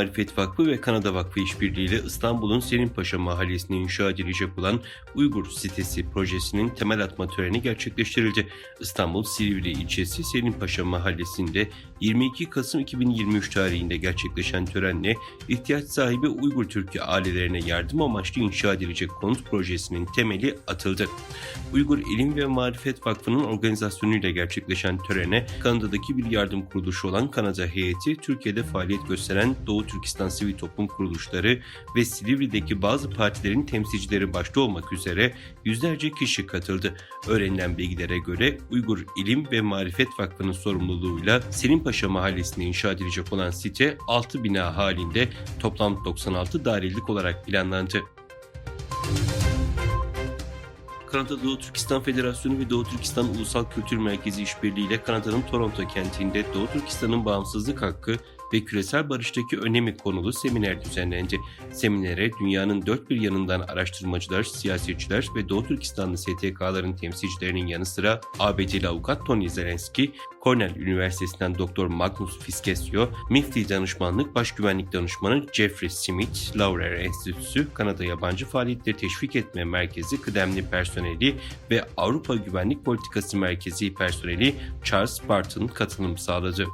Marifet Vakfı ve Kanada Vakfı işbirliğiyle İstanbul'un Selimpaşa mahallesine inşa edilecek olan Uygur sitesi projesinin temel atma töreni gerçekleştirildi. İstanbul Silivri ilçesi Selimpaşa mahallesinde 22 Kasım 2023 tarihinde gerçekleşen törenle ihtiyaç sahibi Uygur Türk'ü ailelerine yardım amaçlı inşa edilecek konut projesinin temeli atıldı. Uygur İlim ve Marifet Vakfı'nın organizasyonuyla gerçekleşen törene Kanada'daki bir yardım kuruluşu olan Kanada heyeti, Türkiye'de faaliyet gösteren Doğu Türkistan Sivil Toplum Kuruluşları ve Silivri'deki bazı partilerin temsilcileri başta olmak üzere yüzlerce kişi katıldı. Öğrenilen bilgilere göre Uygur İlim ve Marifet Vakfı'nın sorumluluğuyla Selimpaşa Mahallesi'nde inşa edilecek olan site 6 bina halinde toplam 96 dairelik olarak planlandı. Kanada Doğu Türkistan Federasyonu ve Doğu Türkistan Ulusal Kültür Merkezi işbirliğiyle Kanada'nın Toronto kentinde Doğu Türkistan'ın bağımsızlık hakkı ve küresel barıştaki önemi konulu seminer düzenlendi. Seminere dünyanın dört bir yanından araştırmacılar, siyasetçiler ve Doğu Türkistanlı STK'ların temsilcilerinin yanı sıra ABD'li avukat Tony Zelenski, Cornell Üniversitesi'nden Dr. Magnus Fiskesio, MIFTI Danışmanlık Baş Güvenlik Danışmanı Jeffrey Smith, Laurer Enstitüsü, Kanada Yabancı Faaliyetleri Teşvik Etme Merkezi kıdemli personeli ve Avrupa Güvenlik Politikası Merkezi personeli Charles Barton katılım sağladı.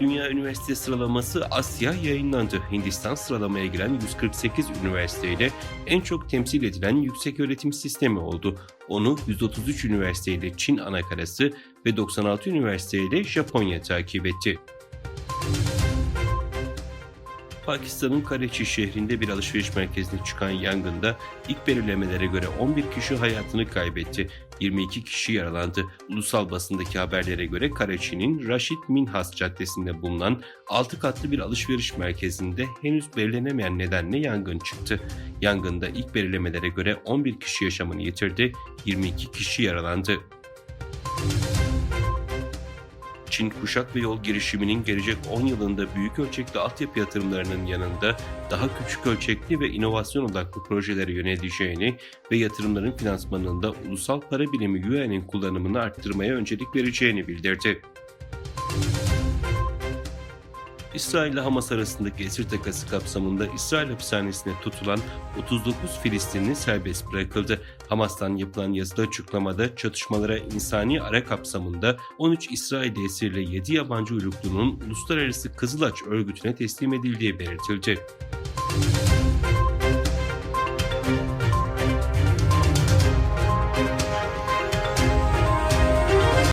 Dünya Üniversite Sıralaması Asya yayınlandı. Hindistan sıralamaya giren 148 üniversiteyle en çok temsil edilen yüksek öğretim sistemi oldu. Onu 133 üniversiteyle Çin anakarası ve 96 üniversiteyle Japonya takip etti. Pakistan'ın Karachi şehrinde bir alışveriş merkezine çıkan yangında ilk belirlemelere göre 11 kişi hayatını kaybetti. 22 kişi yaralandı. Ulusal basındaki haberlere göre Karachi'nin Rashid Minhas Caddesi'nde bulunan 6 katlı bir alışveriş merkezinde henüz belirlenemeyen nedenle yangın çıktı. Yangında ilk belirlemelere göre 11 kişi yaşamını yitirdi, 22 kişi yaralandı. Çin kuşak ve yol girişiminin gelecek 10 yılında büyük ölçekli altyapı yatırımlarının yanında daha küçük ölçekli ve inovasyon odaklı projelere yöneleceğini ve yatırımların finansmanında ulusal para birimi yuan'in kullanımını arttırmaya öncelik vereceğini bildirdi. İsrail ile Hamas arasındaki esir takası kapsamında İsrail hapishanesine tutulan 39 Filistinli serbest bırakıldı. Hamas'tan yapılan yazılı açıklamada çatışmalara insani ara kapsamında 13 İsrail esirle 7 yabancı uyruklunun Uluslararası Kızılaç örgütüne teslim edildiği belirtildi.